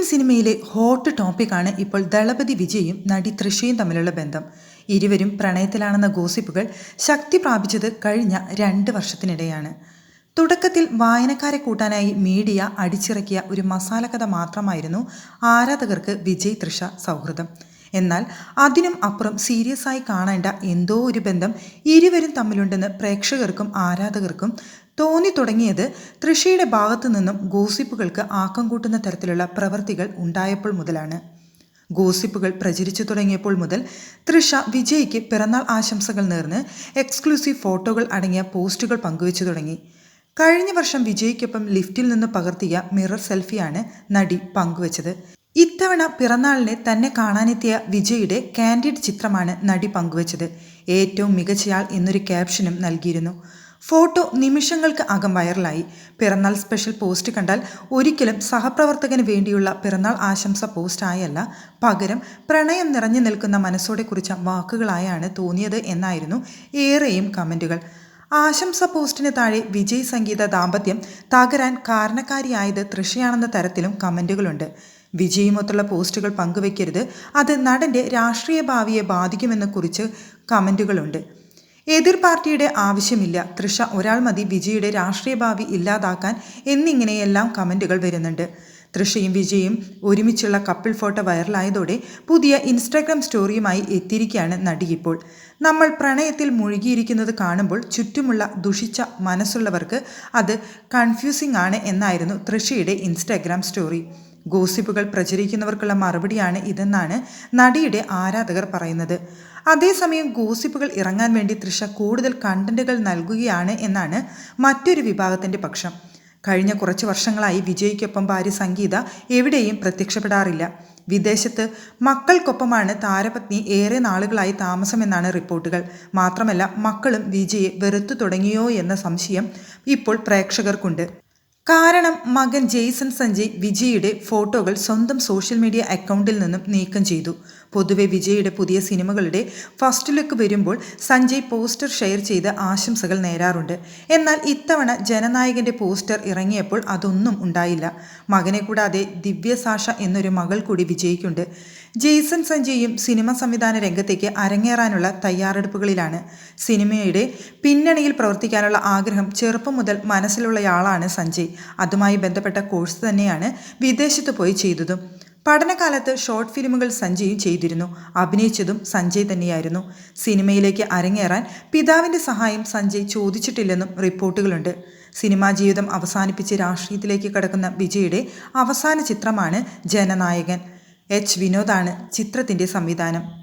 Indian സിനിമയിലെ hot ടോപ്പിക്കാണ് ഇപ്പോൾ ദളപതി വിജയും നടി തൃഷയും തമ്മിലുള്ള ബന്ധം. ഇരുവരും പ്രണയത്തിലാണെന്ന ഗോസിപ്പുകൾ ശക്തി പ്രാപിച്ചത് കഴിഞ്ഞ രണ്ട് വർഷത്തിനിടെയാണ്. തുടക്കത്തിൽ വായനക്കാരെ കൂട്ടാനായി മീഡിയ അടിച്ചിറക്കിയ ഒരു മസാല കഥ മാത്രമായിരുന്നു ആരാധകർക്ക് വിജയ് തൃഷ സൗഹൃദം. എന്നാൽ അതിനും അപ്പുറം സീരിയസ് ആയി കാണേണ്ട എന്തോ ഒരു ബന്ധം ഇരുവരും തമ്മിലുണ്ടെന്ന് പ്രേക്ഷകർക്കും ആരാധകർക്കും തോന്നി തുടങ്ങിയത് തൃഷയുടെ ഭാഗത്തു നിന്നും ഗോസിപ്പുകൾക്ക് ആക്കം കൂട്ടുന്ന തരത്തിലുള്ള പ്രവൃത്തികൾ ഉണ്ടായപ്പോൾ മുതലാണ്. ഗോസിപ്പുകൾ പ്രചരിച്ചു തുടങ്ങിയപ്പോൾ മുതൽ തൃഷ വിജയ്ക്ക് പിറന്നാൾ ആശംസകൾ നേർന്ന് എക്സ്ക്ലൂസീവ് ഫോട്ടോകൾ അടങ്ങിയ പോസ്റ്റുകൾ പങ്കുവച്ചു തുടങ്ങി. കഴിഞ്ഞ വർഷം വിജയ്ക്കൊപ്പം ലിഫ്റ്റിൽ നിന്ന് പകർത്തിയ മിറർ സെൽഫിയാണ് നടി പങ്കുവച്ചത്. ഇത്തവണ പിറന്നാളിന് തന്നെ കാണാനെത്തിയ വിജയുടെ കാൻഡിഡ് ചിത്രമാണ് നടി പങ്കുവച്ചത്. ഏറ്റവും മികച്ചയാൾ എന്നൊരു ക്യാപ്ഷനും നൽകിയിരുന്നു. ഫോട്ടോ നിമിഷങ്ങൾക്ക് അകം വൈറലായി. പിറന്നാൾ സ്പെഷ്യൽ പോസ്റ്റ് കണ്ടാൽ ഒരിക്കലും സഹപ്രവർത്തകന് വേണ്ടിയുള്ള പിറന്നാൾ ആശംസ പോസ്റ്റായല്ല പകരം പ്രണയം നിറഞ്ഞു നിൽക്കുന്ന മനസ്സോടെ കുറിച്ച വാക്കുകളായാണ് തോന്നിയത് എന്നായിരുന്നു ഏറെയും കമന്റുകൾ ആശംസ പോസ്റ്റിന് താഴെ വിജയ് സംഗീത ദാമ്പത്യം തകരാൻ കാരണക്കാരിയായത് തൃഷയാണെന്ന തരത്തിലും കമന്റുകളുണ്ട് വിജയുമൊത്തുള്ള പോസ്റ്റുകൾ പങ്കുവെക്കരുത്. അത് നടന്റെ രാഷ്ട്രീയ ഭാവിയെ ബാധിക്കുമെന്ന് കുറിച്ച് കമന്റുകളുണ്ട് എതിർ പാർട്ടിയുടെ ആവശ്യമില്ല. തൃഷ ഒരാൾ മതി വിജയുടെ രാഷ്ട്രീയ ഭാവി ഇല്ലാതാക്കാൻ എന്നിങ്ങനെയെല്ലാം കമന്റുകൾ വരുന്നുണ്ട്. തൃഷയും വിജയും ഒരുമിച്ചുള്ള കപ്പിൾ ഫോട്ടോ വൈറലായതോടെ പുതിയ ഇൻസ്റ്റാഗ്രാം സ്റ്റോറിയുമായി എത്തിയിരിക്കുകയാണ് നടി ഇപ്പോൾ. നമ്മൾ പ്രണയത്തിൽ മുഴുകിയിരിക്കുന്നത് കാണുമ്പോൾ ചുറ്റുമുള്ള ദുഷിച്ച മനസ്സുള്ളവർക്ക് അത് കൺഫ്യൂസിംഗ് ആണ് എന്നായിരുന്നു തൃഷയുടെ ഇൻസ്റ്റാഗ്രാം സ്റ്റോറി. ഗോസിപ്പുകൾ പ്രചരിക്കുന്നവർക്കുള്ള മറുപടിയാണ് ഇതെന്നാണ് നടിയുടെ ആരാധകർ പറയുന്നത്. അതേസമയം ഗോസിപ്പുകൾ ഇറങ്ങാൻ വേണ്ടി തൃഷ കൂടുതൽ കണ്ടന്റുകൾ നൽകുകയാണ് എന്നാണ് മറ്റൊരു വിഭാഗത്തിന്റെ പക്ഷം. കഴിഞ്ഞ കുറച്ച് വർഷങ്ങളായി വിജയ്ക്കൊപ്പം ഭാര്യ സംഗീത എവിടെയും പ്രത്യക്ഷപ്പെടാറില്ല. വിദേശത്ത് മക്കൾക്കൊപ്പമാണ് താരപത്നി ഏറെ നാളുകളായി താമസമെന്നാണ് റിപ്പോർട്ടുകൾ. മാത്രമല്ല മക്കളും വിജയെ വെറുത്തു തുടങ്ങിയോ എന്ന സംശയം ഇപ്പോൾ പ്രേക്ഷകർക്കുണ്ട്. കാരണം മകൻ ജെയ്സൺ സഞ്ജയ് വിജയുടെ ഫോട്ടോകൾ സ്വന്തം സോഷ്യൽ മീഡിയ അക്കൗണ്ടിൽ നിന്നും നീക്കം ചെയ്തു. പൊതുവെ വിജയുടെ പുതിയ സിനിമകളുടെ ഫസ്റ്റ് ലുക്ക് വരുമ്പോൾ സഞ്ജയ് പോസ്റ്റർ ഷെയർ ചെയ്ത് ആശംസകൾ നേരാറുണ്ട്. എന്നാൽ ഇത്തവണ ജനനായകന്റെ പോസ്റ്റർ ഇറങ്ങിയപ്പോൾ അതൊന്നും ഉണ്ടായില്ല. മകനെ കൂടാതെ ദിവ്യ സാഷ എന്നൊരു മകൾ കൂടി വിജയിക്കുണ്ട്. ജെയ്സൺ സഞ്ജയും സിനിമ സംവിധാന രംഗത്തേക്ക് അരങ്ങേറാനുള്ള തയ്യാറെടുപ്പുകളിലാണ്. സിനിമയുടെ പിന്നണിയിൽ പ്രവർത്തിക്കാനുള്ള ആഗ്രഹം ചെറുപ്പം മുതൽ മനസ്സിലുള്ളയാളാണ് സഞ്ജയ്. അതുമായി ബന്ധപ്പെട്ട കോഴ്സ് തന്നെയാണ് വിദേശത്ത് പോയി ചെയ്തതും. പഠനകാലത്ത് ഷോർട്ട് ഫിലിമുകൾ സഞ്ജയും ചെയ്തിരുന്നു. അഭിനയിച്ചതും സഞ്ജയ് തന്നെയായിരുന്നു. സിനിമയിലേക്ക് അരങ്ങേറാൻ പിതാവിന്റെ സഹായം സഞ്ജയ് ചോദിച്ചിട്ടില്ലെന്നും റിപ്പോർട്ടുകളുണ്ട്. സിനിമാ ജീവിതം അവസാനിപ്പിച്ച് രാഷ്ട്രീയത്തിലേക്ക് കടക്കുന്ന വിജയുടെ അവസാന ചിത്രമാണ് ജനനായകൻ. എച്ച് വിനോദാണ് ചിത്രത്തിന്റെ സംവിധാനം.